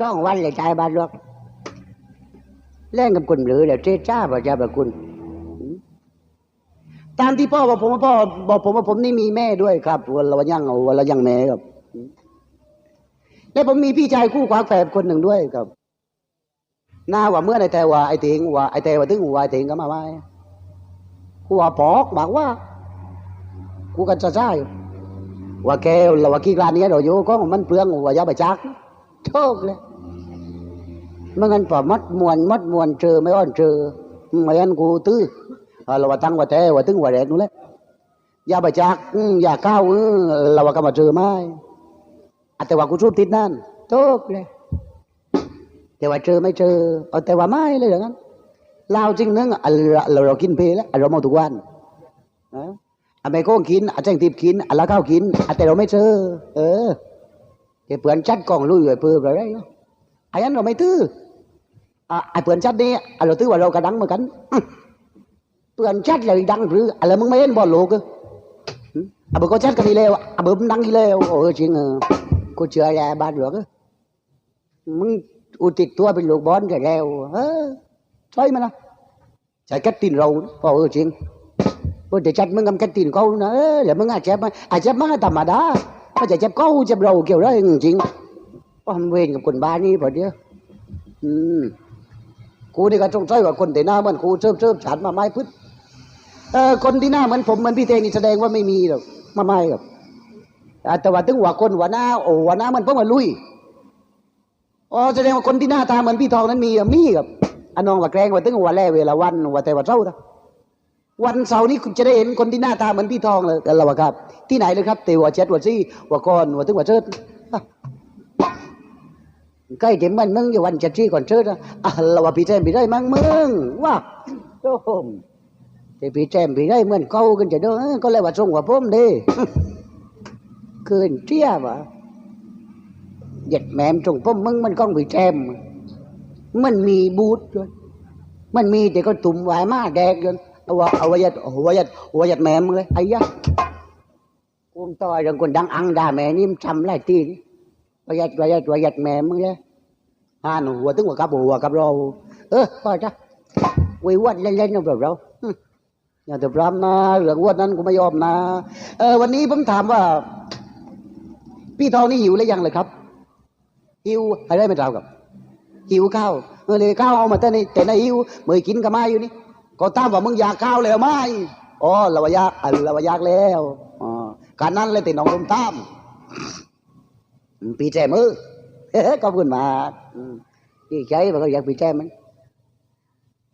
จ้องวันเลยใจบานหรอกเล่นกับคุณหรือเดี๋ยวเจ๊จ้าบอกจะบอกคุณตามที่พ่อบอกผมว่าพ่อบอกผมว่าผมนี่มีแม่ด้วยครับวันละวันยังเอาวันละยังแม่ครับ แล้วผมมีพี่ชายคู่ขวางแฝดคนหนึ่งด้วยครับหน้าว่าเมื่อในแต่ว่าไอเถิงว่าไอ้แต่ว่าถึงว่าไอเถิงก็มาว่ากูว่าปอกบอกว่ากูกันจะใช่ว่าแกเราว่ากี่กลานนี้เราอยู่ก็มันเปลืองว่าอยาไปจักโชคเลย มื่องั้นพอมัดมวนมัดมวนเจอไม่อ่อนเจอไม่อันกูตื้อเราว่าตั้งว่าแต่ว่าถึงว่าแรกนู่นแหละอย่าไปจักอย่าก้าวเราว่าก็มาเจอไม่แต่ว่ากูชูบติดนั่นโชคเลยแต่ว่าเจอไม่เจอเอาแต่ว่าไม่เลยอย่างนั้นลาวจริงนึงอะเราเรากินเพลแล้วเรามาทุกวันอะไม่โก้กินอะแจ้งทิพกินอะละข้าวกินอะแต่เราไม่เจอ เออเดี๋ยวเปือนชัดกล่องลุยไปเปื่ออะไรเนาะไอ้นั้นเราไม่ตื้อ อะไอ้เปือนชัดนี่อะเราตื้อว่าเรากระดังเหมือนกันอื้อเปือนชัดเลยดังหรืออะไรมึงไม่เห็นบอลโลกอะหึอะเบอร์ก็ชัดกันนี่แล้วอะเบอร์มันดังนี่แล้วโอ้จริงเออกูเชื่อแย่บ้านหลวงอะมึงอุติดตัวเป็นลูกบอลกันแล้วเออใช่ไหมนะใช่แค่ตีนเราพอเออจริงพอจะจัดมึงกำกันตีนเขานะเออเดี๋ยวมึงอาจจะมาอาจจะมาธรรมดาก็จะจับเขาจับเราเกี่ยวอะไรจริงๆเพราะมันเวรกับคนบ้านนี้พอเดียวอืม กูนี่ก็จงใจว่าคนแต่หน้าเหมันกูเชิบเชิบฉันมาไม้พึดเออคนที่หน้าเหมือนผมเหมือนพี่เทงนี่แสดงว่าไม่มีหรอกมาไม่หรอกอ่าแต่ว่าถึงว่าคนหัวหน้าโอ้หัวหน้ามันเพิ่งมาลุยอ๋อแสดงว่าคนที่หน้าตาเหมือนพี่ทองนั้นมีมีครับอันนองว่าแกล้งว่าถึงหัวแล่เวลาวันว่าแต่ว่าเจ้าตาวันเสาร์นี้คุณจะได้เห็นคนที่หน้าตาเหมือนพี่ทองเลยกันแล้วครับ ที่ไหนเลยครับเตวเจ็ดวัซี่วักอนวัถึงวัเชิด ใกล้เต็มมันมึงอย่วันจ็ดที่ก่อนเชิดอะอะเราว่าพี่แจมพี่ได้มั้งมึงว่าโอ้โหแต่พี่แจมพี่ได้เหมือนเก่ากันจะเด้อก็เลยว่าส่งว่าผมเด้เกินเที่ยวะหยียดแหมมส่งผมมึงมันก้องพี่แจมมันมีบูธด้วยมันมีแต่ก็ตุ่มหวายมาแดกจนเอาว่าเอาว่ายัดเอาว่ายัดเอาว่ายัดแม่มึงเลยไอ้ยะกูมต่อยเรื่องคนดังอังด่าแม่นี่มันทำไรตีนี่ ว่ายัดว่ายัดว่ายัดแม่มึงเลยอ่านหัวตึงหัวกับหัวกับเรา เออพอจ้ะวิวัดเล่นๆกับเราอย่าเดือดร้อนนะเรื่องวัดนั้นกูไม่ยอมนะ เออ วันนี้ผมถามว่า พี่ทองนี่หิวหรือยังเลยครับ หิวอะไรไม่ทราบกับ หิวข้าวเออเลยข้าวเอามาแต่ในแต่ในหิวเมื่อกินกับมาอยู่นี่ก็ตามว่ามึงอยากข้าวแล้วไหมอ๋อเราอยากอันเราอยากแล้วอ๋อการนั้นเลยติน้องผมตาม ปีแจมือขอบคุณมากอืมดีใจมันก็อยากปีแจมมัน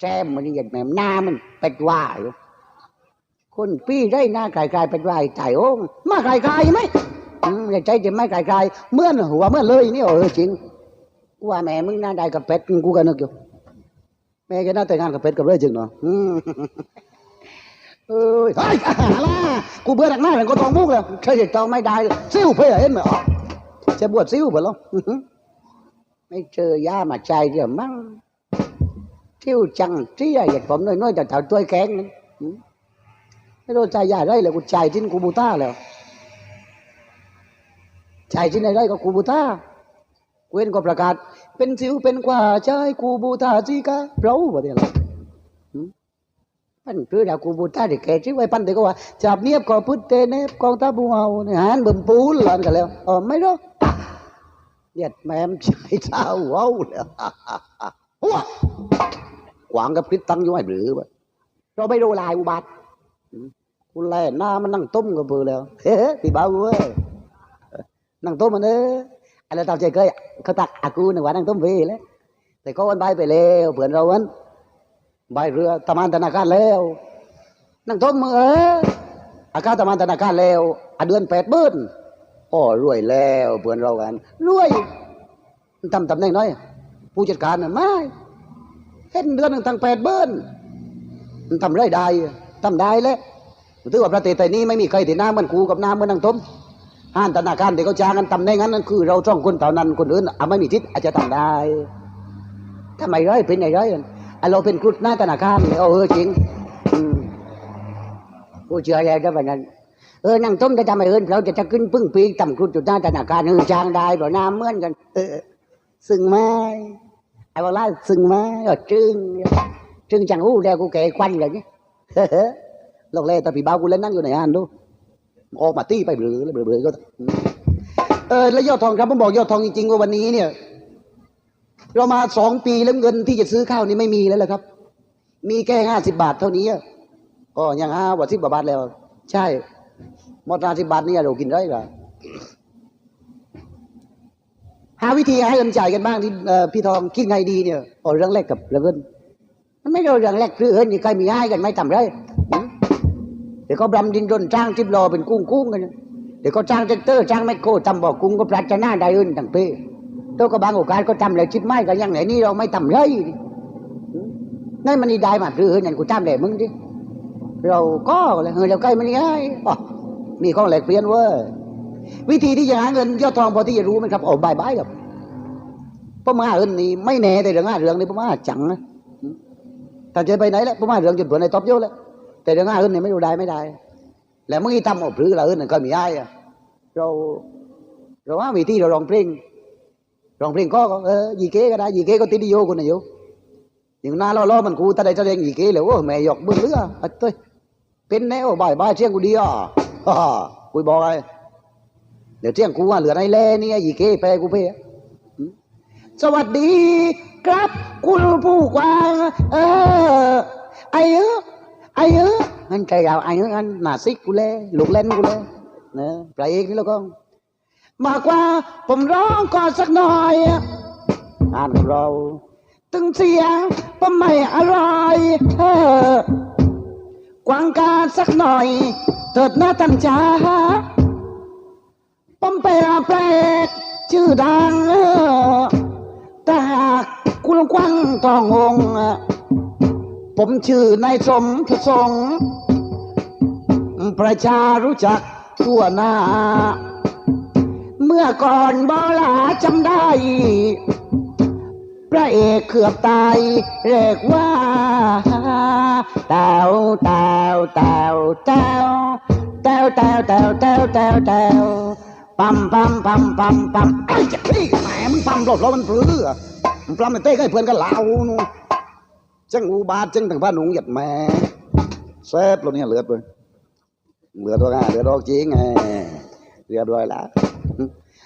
แจมมันอยากแหมหน้ามันเป็ดว่าอยู่คนปีได้หน้าไกลๆเป็ดว่าไอ้ใจโอ้งมาไกลๆไหมอืมอยากใจจะไม่ไกลๆเมื่อนหัวเมื่อนเลยนี่เออจริงว่าแม่มึงหน้าได้กับเป็ดกูก็นึกอยู่แม่แกน่าแต่งงานกับเป็ดกับเลยจริงเนาะอืมเอ้ยเฮ้ยอาหารล่ะกูเบื่อหนักหน้าเลยก็ทองมุกเลยเคยเห็นทองไม่ได้ซิ้วเพื่อเห็นไหมอ๋อ จะบวชซิ้วเปล่าอื้อหือไม่เจอย่ามาใจเดี๋ยวมั้งซิ้วจังเที่ยอย่ากผมน้อยๆแต่เท่าตัวแข็งนั่นไม่รู้ใจยาได้เลยกูใจทิ้นกูบูต้าแล้วใจทิ้นอะไรก็กูบูต้าเว้นก็ประกาศ เป็นสิวเป็นกว่าใจกูบูตาจีกาเราบ่ได้ละหืม ปันคือดากูบูตาด็กแก่ที่ไว้ปันเด็กก็ว่าจับเนียบก็พุทธเตเนบกองตาบูเฮาเนี่ยหันเบิ่มปูนหลอนกันแล้วอ๋อไม่รู้เหยียดแม่มชายเท้าเว้าแล้วหัวขวางกับพิษตั้งอยู่ให้หรือวะเราไม่รู้ลายอุบัติหืมกูแล่หน้ามันนั่งต้มกับเบือแล้วเฮ้พี่เบาเว้ยนั่งต้มมันเด้อ anh là tao chơi chơi เขาตักอากูหนึ่งวันนั่งต้มวีเลยแต่ก็วันใบไปแล้วเผื่อนเราวัน ใบเรือตะมันธนาคารแล้ว นั่งต้มมือเอออาก้าตะมันธนาคารแล้วอาเดือนแปดเบิ้ลอ๋อรวยแล้วเผื่อนเรากันรวยทำตำแหน่งน้อย ผู้จัดการน่ะไม่เห็นเดือนหนึ่งตั้งแปดเบิ้ลทำไรได้ทำได้แล้วถือว่าประเทศไทยนี้ไม่มีใครที่น้าเหมันกูกับน้าเหมือนนั่งต้มห้านธนาคารที่เขาจ้างกันตำแหน่งนั้นนั่นคือ เราจ้องคนเท่านั้นคนอื่นอะไม่มีทิศอาจจะทำได้ถ้าไม่ร้อยเป็นไงร้อยอะอะ เราเป็นครุฑหน้าธนาคารเลยเออจริงอืมกูเชื่ออะไรก็แบบนั้นเออนั่งต้มจะทำอะไมเอินเราจะจะขึ้นพึ่งปีต่ำครุฑจุดหน้าธนาคารเออจางได้เพราะน้ำเหมือนกัน เออ ซึ่งไหมไอ้บอกล่าซึ่งไหมก็จึงจึงจังหู้แล้วกูแก่ควันเลยเนี่ยลอกเล่ตาผีบ้ากูเล่นนั่งอยู่ในอ่านดูออกมาตีไปเบลอเบลอเบลอก็เออแล้วยอดทองครับผมบอกยอดทองจริงๆว่าวันนี้เนี่ย เรามาสองปีแล้วเงินที่จะซื้อข้าวนี่ไม่มีแล้วละครับ มีแค่ห้าสิบาทเท่านี้ก็ยังห้าว่าสิบบาทแล้ว ใช่หมดห้าสิบาทนี่เรากินได้หรอหาวิธีให้เงินจ่ายกันบ้างที่พี่ทองคิดไงดีเนี่ยอ๋อเรื่องแรกกับเรื่องเงินมันไม่ใช่เรื่องแรกคือเอินนี่ใครมีให้กันไม่ต่ำไรเดี๋ยวก็บรำดินรนจ้างทิบรอเป็นกุ้งกุ้งกันเดี๋ยวก็จ้างแท็กเตอร์จ้างแมคโครทำบ่อกุ้งก็ปรัชนาได้เอินต่างเป้ ตัวก็บางโอกาสก็ทำเลยชิดไม่กันยังไหนนี่เราไม่ตำไรหืมนั่นมันนี่ได้มาคือเอินนั่นกูตามแด่มึงดิเราก็เลยเฮ้ยเราใกล้มันง่ายมีข้องแหลกเปลี่ยนเว้ยวิธีที่จะหาเงินยอดทองพอที่จะรู้ไหมครับโอ้บายบายครับพราะมาเอินนี่ไม่แน่แต่เรื่องหาเรื่องนี่ผมว่าจังนะถ้าจะไปไหนแล้วผมว่าเรื่องจุดเผื่อในตบโยอะแล้วแต่เรื่องหาเอินนี่ไม่รู้ได้ไม่ได้ แล้วมื่อกี้ทำออกหรือเราเอินนั่นก็มีอ้เราเราว่าวิธีเราลองเพลง ลองเพลงก็เออยีเก้ก็ได้ยีเก้ก็ติดดิโยคนนะโยอย่างน้าล้อๆมันกูตาใดแสดงอีเกเลยโอ้แม่หยอกเบื่อเรืออะเต้ยเป็นแนวบ่ายบ่ายเที่ยงกูดีอะกูบอกไอ้เดี๋ยวเที่ยงกูว่าเหลือในแล่นี่ไอ้อีเกไปกูเพ่สวัสดีครับ คุณผู้กวางเออไอ้เออไอ้เอออันใจยาวไอ้เอออันหนาซิกกูเลยลูกเล่นกูเลยนะพรเอกนี่แล้วก็ มากกว่าผมร้องก่อนสักหน่อยอ่านของเรา ตึงเสียงก็ไม่อร่อยเออกวางการสักหน่อย เถิดหน้าตั้งจ้าป้อมเปรแปลกชื่อดังเออแต่หากคุณกว้างทององค์ผมชื่อนายสมประสงค์ประชารู้จักทั่วหน้า เมื่อก่อนบอลาจำได้ พระเอกเกือบตายเรียกว่าเต้าเต้าเต้าเต้าเต้าเต้าเต้าเต้าเต้าเต้าปั๊มปั๊มปั๊มปั๊มปั๊มไอ้เจะพี่แหมมันปั๊มรถรถมันปลื้อมันปั๊มมันเต้ให้เพื่อนกันเหล่านู่นจังอูบาทจังทางบ้านหนุ่งหยัดแหม่เซฟรถเนี่ยเหลือดเลยเหลือดด้วยนะเหลือดออกจริงไงเหลือดด้วยละ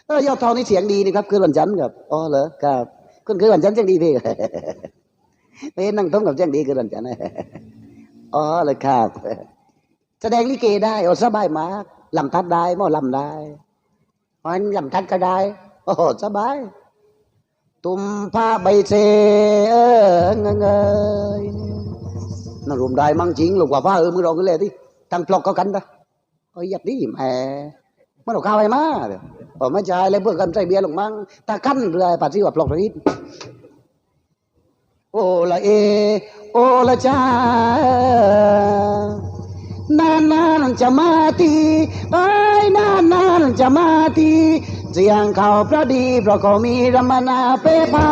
เออยอดทองนี่เสียงดีนี่ครับคือวันจันทร์ครับอ๋อเหรอครับคุณคือวันจันทร์เสียงดีพี่ไปนั่งท้องกับเสียงดีคือวันจันทร์อ๋อเลยครับ แสดงลิเกได้โอ้สบายมากลำทัดได้หมอลำได้มันลำทัดก็ได้ โอ้สบาย ตุ่มผ้าใบเซเออเงยเงยน่ารวมได้มั่งจริงหรือว่าผ้าเออมือเราก็เลยที่ทั้งปลอกก็กันนะโอ้ยยัดดิแหม มันเอาข้าวไปมาเดี๋ยวโอ้ไม่ใช่เลยเพื่อกันใส่เบียร์ลงมั่งตาขั้นเรือปัดที่ว่าปลอกรีดโอ้ละเอ โอ้ละจ้านานนานจะมาทีเอ้นานนานจะมาทีเสียงเขาพระดีเพราะเขามีรมนาเปพา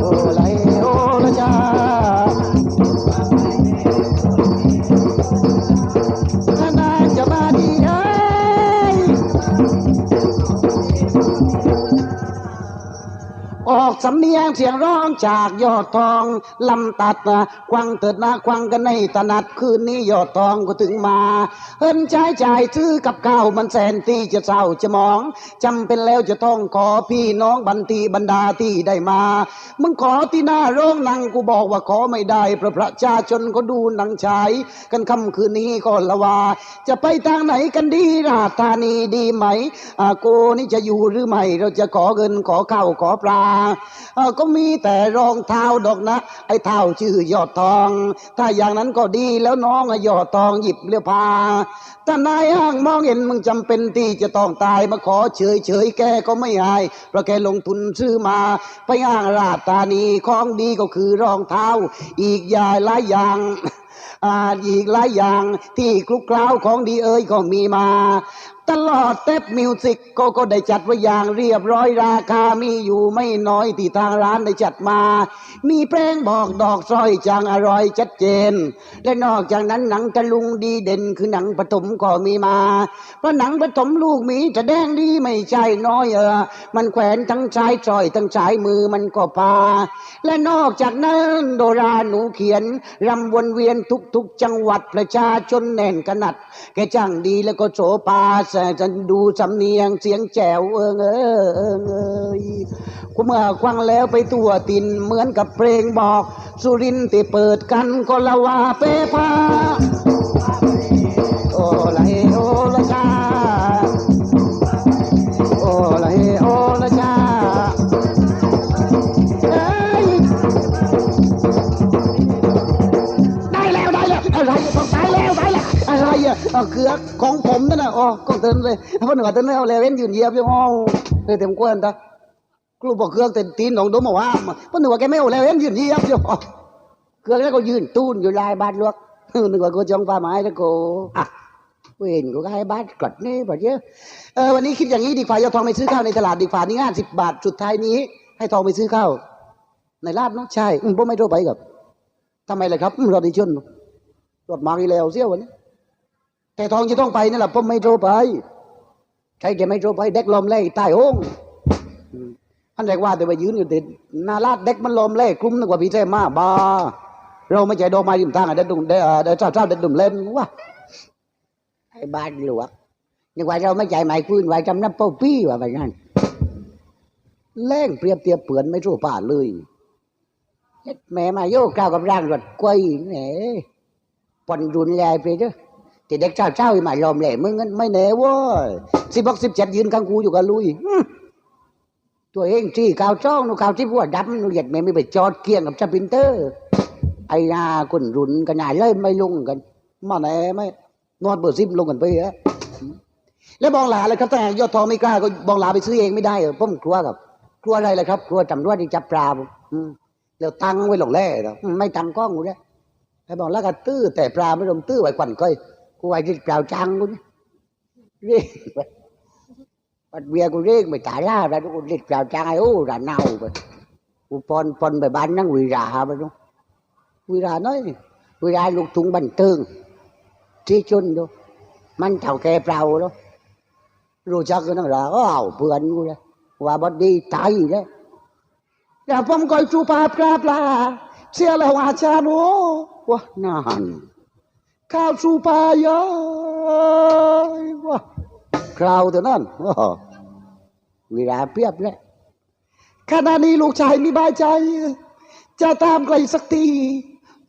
โอ ออกสำเนียงเสียงร้องจากยอดทองลำตัดควังเถิดนะควังกันในตนัดคืนนี้ยอดทองก็ถึงมาเอินใช้จ่ายซื้อกับข้าวมันแสนที่จะเศร้าจะมองจำเป็นแล้วจะต้องขอพี่น้องบันทีบรรดาที่ได้มา มึงขอที่หน้าโรงนังกูบอกว่าขอไม่ได้เพราะประชาชนก็ดูหนังฉายกันค่ำคืนนี้ก็ละว่าจะไปทางไหนกันดีราธานีดีไหมอาโกนี่จะอยู่หรือไม่เราจะขอเงินขอข้าวขอปลาก็มีแต่รองเท้าดอกนะ ไอ้เท้าชื่อยอดทอง ถ้าอย่างนั้นก็ดีแล้วน้องอยอดทองหยิบเรือพาถ้านายห้างมองเห็นมึงจำเป็นที่จะต้องตายมาขอเฉยเฉยแกก็ไม่อายเพราะแกลงทุนซื้อมา ไปอ้างราชธานีของดีก็คือรองเท้า อีกยาหลายอย่าง อาอีกหลายอย่างที่คลุกคล้าของดีเอ่ยก็มีมา ตลอดเต็ปมิวสิกก็ก็ได้จัดไว้อย่างเรียบร้อยราคามีอยู่ไม่น้อยที่ทางร้านได้จัดมา มีเพลงบอกดอกสร้อยจางอร่อยชัดเจน และนอกจากนั้นหนังตะลุงดีเด่นคือหนังปฐมก็มีมา เพราะหนังปฐมลูกหมีจะแดงดีไม่ใช่น้อยเออ มันแขวนทั้งชายสร้อยทั้งชายมือมันก็พา และนอกจากนั้นโดราหนูเขียนรำวนเวียนทุก ๆ จังหวัดประชาชนแน่นขนาดแกจ้างดีแล้วก็โสภาแสจะดูสำเนียงเสียงแจ๋วเอิงเออเอิงเอยกูเมื่อควังแล้วไปตัวตินเหมือนกับเพลงบอก สุรินทร์ที่เปิดกันก็ละว่าเปพาโอ้ละเอ เอาเกลือของผมนั่นน่ะอ๋อก็เติมเลยเพราะหนูเติมแล้วเลเว้นยืนเยียบอยู่อ๋อเลยเต็มกวนตาครูบอกเครื่องเต็มตีนของดมบอกว่าเพราะหนูว่าแกไม่เอาแล้วเว้นยืนเยียบอยู่อ๋อเครื่องแล้วก็ยืนตูนอยู่ลายบาทลวกหนึกว่ากูจองปลาไม้แล้วกูอะเว้นกูก็ให้บาทกดนี่แบบเยอะเออวันนี้คิดอย่างนี้ดีกว่าเอาทองไปซื้อข้าวในตลาดดีกว่านี่งานสิบบาทสุดท้ายนี้ ให้ทองไปซื้อข้าวในลาดเนาะใช่ผมไม่โทรไปกับทำไมเล่ะครับอืมรถดิชนรถมาอีแล้วเสี้ยววันนี้ แต่ทองจะต้องไปนี่แหละผมไม่โทรไปใช่จะไม่โทรไปเด็กลมเล่ใต้ห้องอืมท่านเรียกว่าแต่ว่ายืนอยู่ติดนาลาดเด็กมันลมเล่คลุ้มนึกว่าพี่เท่มาบาเราไม่ใช่โดนมาริมทางอะเด็ดดุมเด็ดเอ่อเด็ดเจ้าเจ้าเด็ดดุมเล่นวะไอ้บ้านหลวงนึกว่าเราไม่ใจหมายพื้นไว้จำน้ำเป้าปี้ว่าแบบนั้นแรงเปรียบเทียบเปือนไม่รู้ป่าเลยแม่มาโยกก้าวกับร่างรถกล้วยแหนปนรุนแรงไปเด้อ แต่เด็กเจ้าเจ้ามาลอมแหล่มึงงั้นไม่แน่เว้ยสิบหกสิบเจ็ดยืนข้างกูอยู่กับลุยตัวเองที่ข่าวจ้องนูข่าวที่พวกดำหนูเหยียดแม่ไม่ไปจอดเกี่ยงกับจัปินเตอร์ ไอ้นาคนรุนกันหนาเลยไม่ลงกันมาแน่ไม่นอนเบอร์ซิบลงกันไปฮะแล้วบองหลาเลยครับแต่ยอดทองไม่กล้าก็บองหลาไปซื้อเองไม่ได้เหรอผมกลัวกับกลัวอะไรเลยครับกลัวจำรวจที่จับปลาผมอืมเดี๋ยวตังไว้หลงแร่เนาไม่ตังกล้องกูเนี่ยไอ้บอกแล้วก็ตื้อแต่ปลาไม่ลงตื้อไว้ควันก้อย กูไว้ที่เปล่าจังกูเนี่ยเรียกไปปัดเบียร์กูเรียกไม่ตายล่าแล้วกูเรียกเปล่าจังไอ้โอ้ระเน่าไปกูปอนปอนไปบ้านนั่งวิราไปดูวิราน้อยนี่วิราลูกถุงบันเทิงที่ชนดูมันเท่าแก่เปล่าแล้วรู้จักกันนั่งละอ้าวเพื่อนกูเลยว่าบดดีตายแล้ว Ya pom koi chu pa pra pla. Sia la wa cha no. Wah nahan. Kau chu pa ya. Wah. คราวเท่านั้น ว้าวเวลาเปียบแล้วขณะนี้ลูกชายมีบายใจ จะตามไกลสักที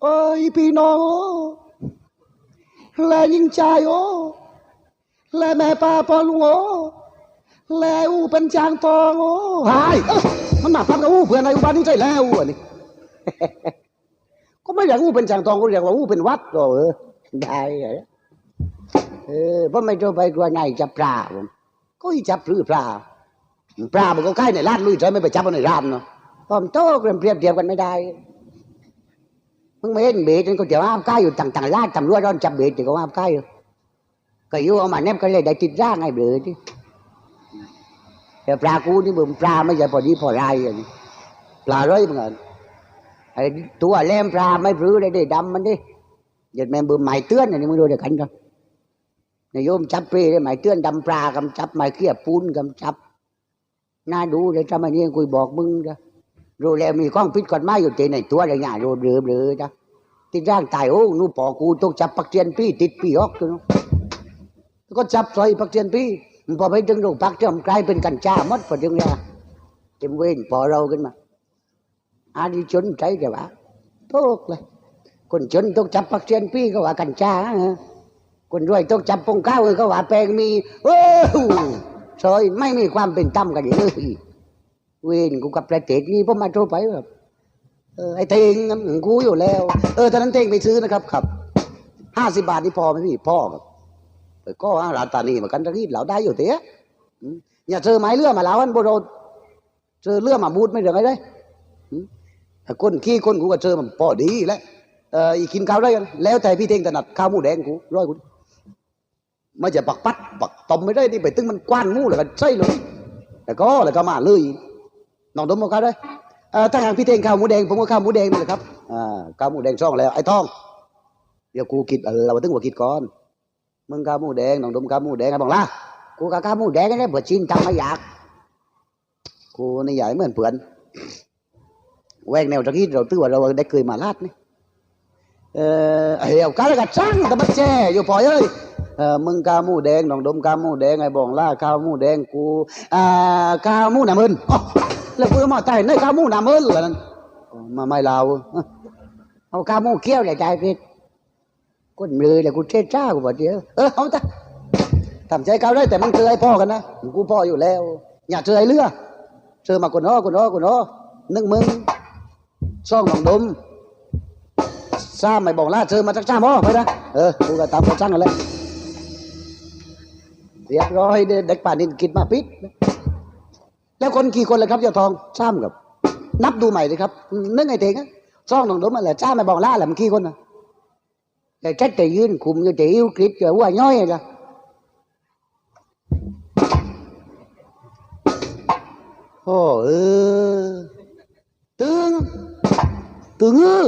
เอ้ยพี่น้องและยิ่งใจโอ้และแม่ป้าปอลุงโอ้และอูเป็นจางตองโอ้หายเอ้ามันมาพันกับอูเพื่อนในอุบานนี่ใจแล้วอันนี้ก็ไม่อยากอูเป็นจางตองก็อยากว่าอูเป็นวัดก็เออ ได้เหรอเออพราไม่โทรไปกลัวไหนจับปลาผมก็จับปลือปลาปลามันก็ใกล้ในร้านลุยใช่ไม่ไปจับเอาในร้านเนาะผมโตเปรียบเทียบเทียบกันไม่ได้มึงไม่เห็นเบสมันก็จะว่าใกล้อยู่ต่างต่างๆร้านตำรวจร้อนจับเบสจะก็ว่าใกล้อยู่ก็อยู่เอามาแนบกันเลยได้ติดร่างไอ้เบสที่แต่ปลากูนี่มึงปลาไม่ใช่พอดีพอไรอย่างนี้ปลาร้อยมึงอะไอ้ตัวแหลมปลาไม่ปลื้อได้ด้ดำมันดิ ยวแม่บึมหมายเตือนอันนี้มึงดูเดี๋ยวกันกันนายโยมจับปรย์ได้หมายเตือนดำปลากำจับหมายเขี้ยปูนกำจับน่าดูเลยทำไมนี่คุยบอกมึงจ้ะรู้แล้วมีข้องพิษกฎหมาอยู่ในในตัวอะไรเงี้ยรู้เรือเรือจ้ะติดร่างตายโอ้นู่ปอกูต้องจับปักเทียนพี่ติดปีออกตัวนู้นก็จับใส่ปักเทียนพี่พอไปถึงโรงพักจะกลายเป็นกัญชาหมดพอถึงแล้วเต็มเว้นปอเราขึ้นมาอาดิชนใจแต่ว่าโตกเลย คนจนต้องจับปักเทียนพี่ก็ว่ากัญชาคนรวยต้องจับปงข้าวก็ว่าแปลงมีโอ้ซอยไม่มีความเป็นธรรมกันเลยเวนกูกับประเทศนี้ผมมาโทรไปแบบเออไอ้เตงงั้นกูอยู่แล้ว เออตอนนั้นเตงไปซื้อนะครับครับห้าสิบาทนี่พอไหมพี่พ่อครับเออก็ห้าหลานตานีเหมือนกันตะกี้เหล่าได้อยู่เตี้ยอย่าเจอไม้เลื่อมาแล้วอันโบโดเจอเลื่อมาบูดไม่เหลือไงเลยอืมแต่ก้นขี้ก้นกูก็เจอมันพอดีแล้ว อเอออีกินข้าวได้กันแล้วแต่พี่เท่งถนัดข้าวหมูแดงกูร้อยกูไม่จะปักปัดปักตอมไม่ได้นี่ไปตึงมันกว้านมูแล้วก็ใช่เลยแล้วก็แล้วก็มาเลยน้องดมมาข้าวได้เออถ้าหากพี่เท่งข้าวหมูแดงผมก็ข้าวหมูแดงนี่แหละครับอ่าข้าวหมูแดงช่องแล้วไอ้ทองเดี๋ยวกูคิดเราตึงว่าคิดก่อนมึงข้าวหมูแดงน้องดมข้าวหมูแดงไอ้บอกล่ะกูกับข้าวหมูแดงนี่เผื่อชินทำไม่อยากกูนี่ใหญ่เหมือนเผื่อนแวกแนวตะกี้เราตื้อว่าเราได้เคยมาลาดนี่ เออเหี่ยวกาลกัดช่างต่มันแช่อยู่ปล่อยเอ้ยเออมึงกาหมูแดงน้องดมกาหมูแดงไอ้บองล่าข้าวหมูแดงกูอ่ากาหมูหนามึนอ๋อแล้วกูมาใต้ในกาหมูหนามึนเหรอนั่นมาไม่ลาวเอากาหมูเกี้ยวเลยใจผิดกูมือเลยกูเท่จ้ากูบอกเดียวเออเอาจ้ะทำใจเขาได้แต่มึงเจอไอ้พ่อกันนะกูพ่ออยู่แล้ว อย่าเจอไอ้เรือเจอมาคนน้อคนน้อคนน้อนึกมึงซ่องน้องดม ซ้ำไม่บอกล่าเธอมาจากจ้าหม้อไปนะเออกูก็ตามเขาจ้างกันแล้วเรียบร้อยเด็กเด็กป่านินกินมาปิด แล้วคนกี่คนเลยครับเจ้าทองซ้ำกับ นับดูใหม่เลยครับนึกไงเถงอะซ่องหนองดมอะไรจ้าไม่บอกล่าแหละมันกี่คนนะแต่แจ็คแต่ยืนคุมอยู่แต่อิ้วกริดเจอว่าย่อยจ้ะโอ้เออตึงตึงเออ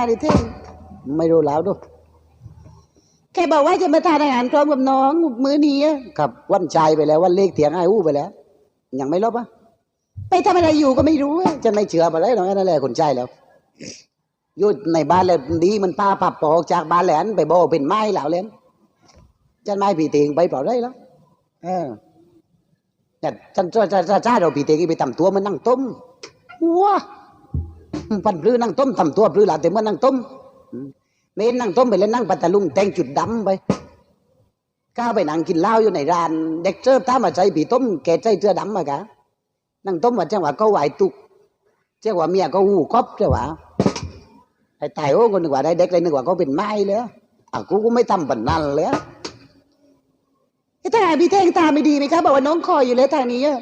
ยังไม่กลับมาเลยเท่ไม่รู้แล้วด้วยแค่บอกว่าจะมาทานอาหารพร้อมกับน้องมื้อนี้อะครับวันใจไปแล้ววันเลขเถียงไอ้อู้ไปแล้ว ยังไม่ลบอะไปทำอะไรอยู่ก็ไม่รู้อะจะไม่เชื่อมาได้หรอกนั่นแหละคนใจแล้วอยู่ในบ้านแล้วดีมันป้าปับออกจากบ้านแหลนไปบอกเป็นไม้แล้วเล่นจันไม้ผีเตียงไปเปล่าได้แล้วเออแต่จันจ้าจ้าจ้าจ้าเราผีเตียงไปตำตัวมันนั่งต้มว้า ปันปลื้อนั่งต้มตำตัวปลื้อหลาแต่เมันนั่งต้มเมนนั่งต้มไปแล้วนั่งปัตตลุงแต่งจุดดำไปก้าวไปนั่งกินเหล้าอยู่ในร้าน เด็กเสิร์ฟถ้ามาใจผีต้มแกใจเสื้อดำมากะนั่งต้มว่าจังหวะก็ไหวตุกเจังหวะเมียก็หูครอบจังหวะไอ้ตายโอ้คนนึกว่าได้เด็กเลยนึกว่าเขาเป็นไม้เลยอะกูก็ไม่ทำปันนั่นเลยไอ้ทหาพี่เท่งตาไม่ดีไหมครับบอกว่าน้องคอยอยู่แล้วทางนี้อะ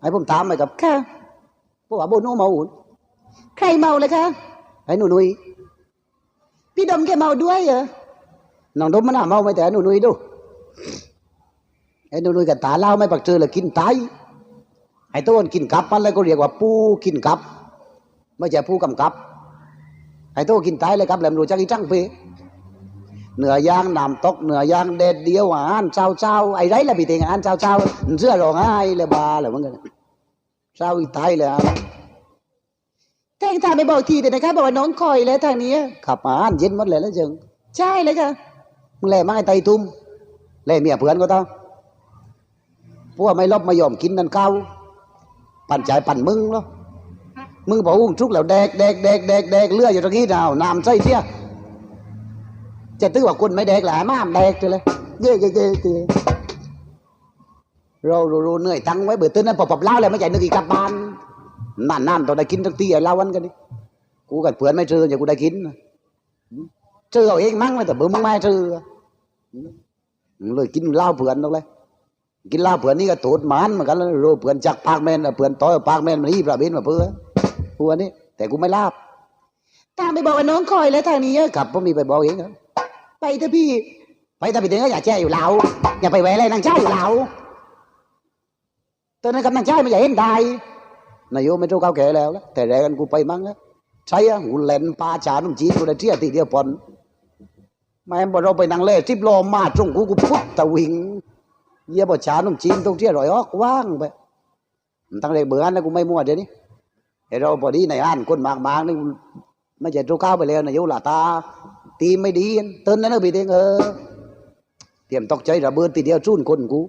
ให้ผมตามไปกับค่ะเพราะว่าโบโนเมาอุ่น ครเมาเลยคะไอ้หนูนุยพี่ดมแกเมาด้วยเหรอน้องดมมันน่าเมาไหมแต่หนูนุยดูไอ้หนูนุยกับตาเล่าไม่ปักเจอเลยกินไตไอ้ต้นกินกับอะไรก็เรียกว่าปูกินกับไม่ใช่ปูกำกับไอ้โต้กินไตเลยครับแหลมรู้จักอีจังเพเหนือย่างน้ำตกเหนือย่างเด็ดเดียวอาหารเช้าเช้าๆไอ้ไรละพี่เต็งอาหารเช้าเช้าๆเสื้อร้องไห้เลยบาเลยเหมือนกันเช้าอีไตเลยอะ แท่งทางไปบอกทีเดียวนะครับบอกว่าน้องคอยแล้วทางนี้ขับมาอ่านเย็นหมดเลยแล้วจึงใช่เลยค่ะมึงแหล่มาไอ้ไตตุ้มแหล่เมียเพื่อนก็ต้องพวกไม่ลบไม่ยอมกินนั่นเก้าปั่นใจปั่นมึงเนาะมึงบอกอุ้งทุกแล้วแดกแดกแดกแดกแดกเลือดอยู่ตรงนี้ดาวน้ำใส่เสียจะตื้อว่าคุณไม่แดกหลายมามแดกเลยเย่เย่เย่เย่เราเราเราเหนื่อยทั้งไว้เบื่อตื่นนั้นพอปรับเล่าแล้วไม่ใช่นึกอีกกลับบ้าน นั่นนั่นตอนได้กินทั้งตีไอ้เล่าวันกันนี่กูกับเพื่อนไม่เจออย่ากูได้กินเจอเอาเองมั้งเลยแต่เบื่อมึงไม่เจอเลยกินเหล้าเพื่อนตรงเลยกินเหล้าเพื่อนนี่ก็ตูดหมานเหมือนกันแล้วรู้เพื่อนจักปากแมนเพื่อนต้อยปากแมนมันนี่ประเบนมาเพื่อหัวนี่แต่กูไม่ลาบตามไปบอกว่าน้องคอยแล้วทางนี้ครับผมมีไปบอกเองครับไปเถอะพี่ ไปแต่ไปถึงก็อย่าแช่อยู่เหลาอย่าไปแหวะอะไรนางช้าอยู่เหลาตอนนั้นกับนางช้าไม่ใหญ่เห็นได้ นายโยไม่รู้เก่าแก่แล้วแล้วแต่แรกันกูไปมั้งนะใช่อะหูแหลนปลาจานุ่มจีนกูได้เที่ยตีเดียวปอนแม่บอกเราไปนางเล่ทิพโลมาตรงกูกูพุทตะวิงเยี่ยบชานุ่มจีนตรงเที่อร่อยออกว่างไปตั้งแต่เบื่อนะกูไม่มั่วเดี๋ยวนี้ไอเราพอดีในอ่านคนมากมากนี่ไม่ใช่ทุกข้าวไปแล้วนะโยหลาตา ตีไม่ดีเตือนนั่นเออพี่เตงเออเตรียมตกใจระเบิดทีเดียวจุ้นคนกู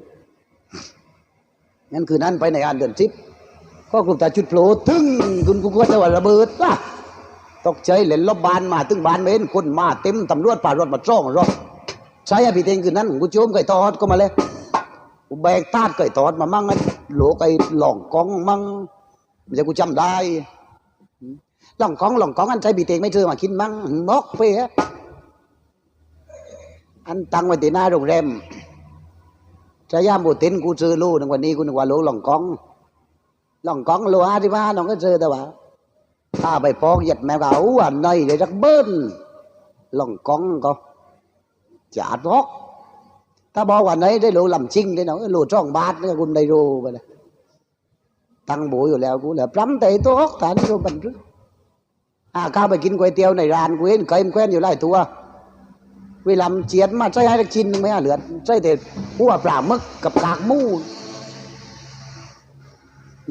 งั้นคือนั้นไปในอ่านเดือนสิบ ก็กลุ่มตาจุดโผล่ตึ้งคุณกูก็จะว่าระเบิดว่ะตกใจเล่นลบบานมาตึงบานเม้นคนมาเต็มตำรวจป่ารถมาจ้องรถใช่อะพี่เตงคือนั้นกูโจมไก่ตอดก็มาเลยกูแบกตาดไก่ตอดมามั่งไอ้โหลไก่หล่องกองมั่งมันจะกูจำได้หล่องกองหล่องกองอันใจบีเตงไม่เจอมากินมั่งนกเฟ้อันตั้งไว้ที่หน้าโรงแรมจะย่ามบูตินกูซื้อลูกหนึ่งวันนี้กูนึกว่าลูกหล่องกอง หลองกองโลอาที่บ้าน้องก็เจอแต่ว่าถ้าไปพองเหยียดแมวเขาอันในเดี๋ยวจะเบิ้ลหลองกองก็จะรอกถ้าบอกว่าไหนได้รู้ลำชิงได้เนาะรู้ช่องบาทนี่ยคุณได้รู้ไปเลยตั้งบุอยู่แล้วกูแล้วปล้ำแต่ตัวอกฐานรู้บันทึกอ่าข้าไปกินก๋วยเตี๋ยวในร้านกูเห็นเคยมันแคว้นอยู่หลายตัวเวลาเจียดมาใช้ให้ชิ้นนึงไหมอะเหลือใช้แต่หัวปลาหมึกกับกากมู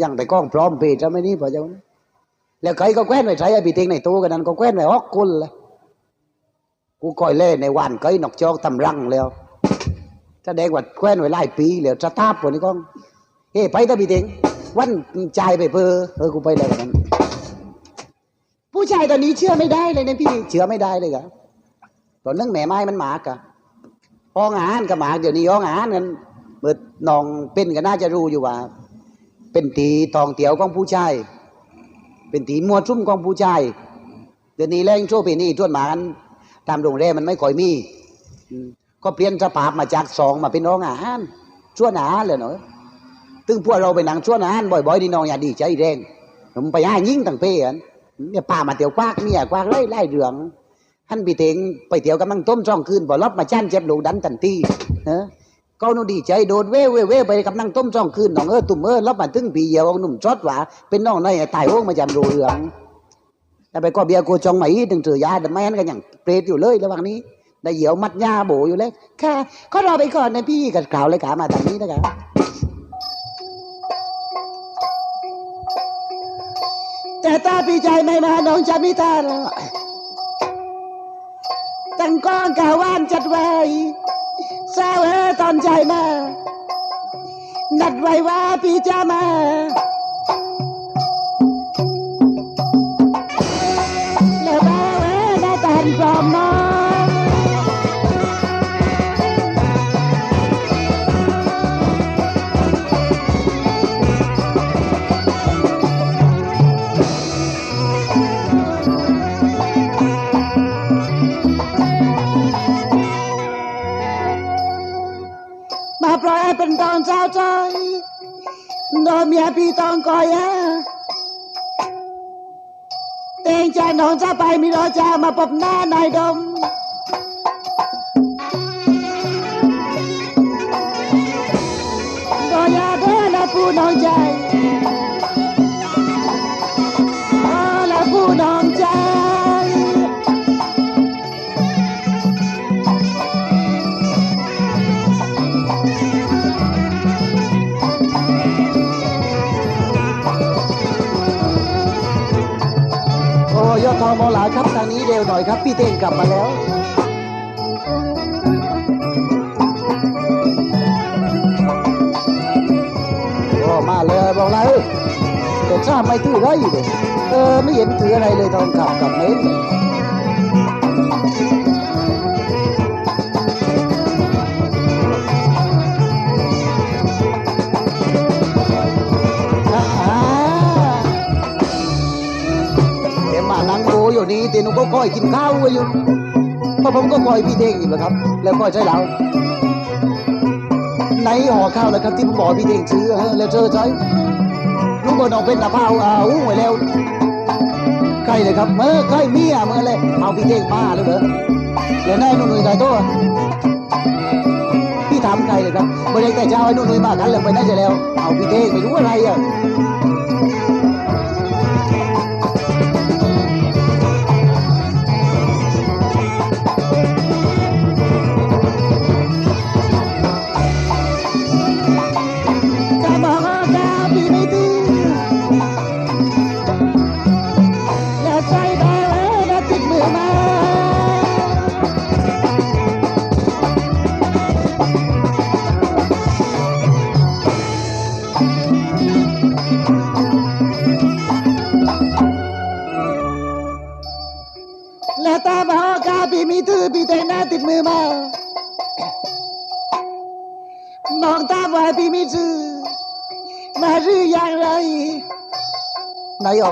ยังไปกล้องพร้อมเพจะไม่นี่พอเจ้าแล้วใครก็แคว้นไปใช้ไอ้ปีเต็งในตัวกันนั้นก็แคว้นไปฮอกกุลเลยกูคอยเล่ในวันเคยนกจอกทำรังแล้วแสดงว่าแคว้นไว้หลายปีแล้วสตาร์ทวันนี้ก็เฮ้ไปตะบีเต็งวันใจไปเพอเออกูไปเลยกันผู้ชายตอนนี้เชื่อไม่ได้เลยนะพี่เชื่อไม่ได้เลยครับตอนนึงแม่ไม้มันหมากอะห้องอาหารกับหมากเดี๋ยวนี้ห้องอาหารกันเมื่อนองเป็นก็น่าจะรู้อยู่ว่า เป็นตีทองเตียวของผู้ชาย เป็นตีมัวชุ่มของผู้ชาย เดี๋ยวนี้แรงโชว์ปีนี้ชวนหมากันตามโรงแรมมันไม่ค่อยมี ก็เปลี่ยนสภาพมาจากสองมาเป็นน้องอาหารชวนอาหารเลยเนาะตึงพวกเราไปนั่งชวนอาหารบ่อยๆนี่น้องอย่าดีใจแรงผมไปหายิ่งตั้งเป้อันเนี่ยป้ามาเตียวกวากเนี่ยกวากไล่ไล่เรืองท่านปีเตงไปเตียวกำลังต้มช่องคืนบ่รอบมาจ้านเจ็บลูดันทันทีเนอะ ก็นูดีใจโดนเว้เว้เว้ไปกำลังต้มช่องคืนน้องเออตุ่มเออรอบมาตึงปีเหี่ยวเอาหนุ่มชดหวาเป็นน้องน้อยตายโอ้งมาจำรูเรืองแต่ไปก็เบียร์กูจองไหมถึงถือยาแต่แม่นก็ยังเปรตอยู่เลยระหว่างนี้ได้เหี่ยวมัดยาโบอยู่เลยค่ะก็รอไปก่อนนะพี่กับข่าวเลยขามาทางนี้นะครับแต่ตาพี่ใจไม่มาน้องจะไม่ตาหรอกตั้งก้อนกาว่านจัดไว้ สาวเออตอนใจมา นัดไว้ว่าพี่จะมา ล่อยให้เป็นตอนเช้าใจโดนเมียพี่ต้องคอย อ้ยอมอหลาครับทางนี้เร็วหน่อยครับ พี่เต้นกลับมาแล้วโอ้มาเลยบอกเลยแต่ทราบไม่ถือไรเลยเออไม่เห็นถืออะไรเลยทองขับกับเม้น วนี้เขาคอยกินข้าวว้อยู่เพราะผมก็คอยพี่เท่งอยู่นะครับ แล้วก็ใช่เราไหนห่อข้าวแล้วครับที่ผมบอกพี่เท่งซื้อฮะแล้วเจอใจลูกบอลออกเป็นตะเภาอ่าอู้ไว้แล้วใครเลยครับเมื่อใครเมียเมื่อเลยเอาพี่เท่งมาเลยเหรอเดี๋ยวแน่นุ่นนุ่ยใจโตพี่ถามใครเลยครับไม่ได้แต่เช้าให้นุ่นนุ่ยมากันเลยไปได้จะแล้ว เอาพี่เท่งไม่รู้อะไรอะ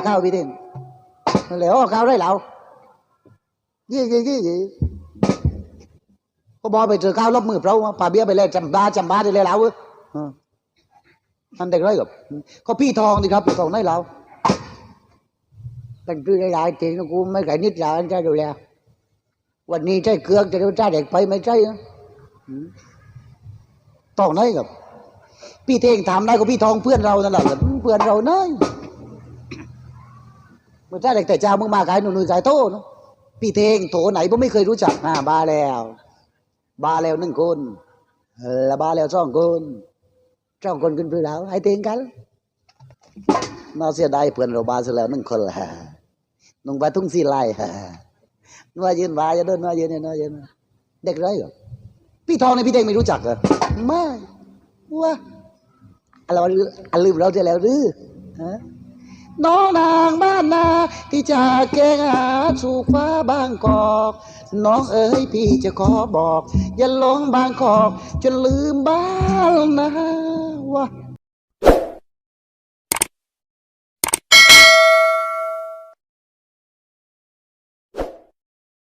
ไหนออกข้าวพี่เด่นแล้วออกข้าวได้แล้วยี่ยี่ยี่ก็บอไปเจอข้าวลบมือเปล่าป่าเบี้ยไปเลยจำบ้าจำบ้าได้เลยแล้วเว้ยอ่าอันเด็กไรกับก็พี่ทองดิครับพี่ทองได้แล้วกันคือได้หลายจริงนะกูไม่ไก่นิดหลายใจดูแลวันนี้ใช่เครื่องจะดูจ้าเด็กไปไม่ใช่ต้องได้กับพี่เท่งถามได้ก็พี่ทองเพื่อนเรานั่นแหละเพื่อนเราเนย เมื่อจ้าเด็กแต่เจ้ามึงมาขายหนุ่นๆขายโต้เนพี่เท่งโถไหนผมไม่เคยรู้จักอ่าบาแล้ว บาแล้วหนึ่งคนแล้วบาแล้วสองคนสองคนขึ้นเพื่อเราให้เท่งกันน่าเสียดายเพื่อนเราบาเสียแล้วหนึ่งคนละนุ่งบาทุ่งสีลายฮะนัวยืนบาจะเดินนัวยืนเนี่ยนัวยืนเด็กไรเหรอพี่ทองเนี่ยพี่เท่งไม่รู้จักเหรอไม่ว่าเราลืมเราจะแล้วหรือฮะ น้องนางบ้านนาที่จะแกงหาสู่ฟ้าบางกอก น้องเอ๋ยพี่จะขอบอก อย่าหลงบางกอกจนลืมบ้านนะวะ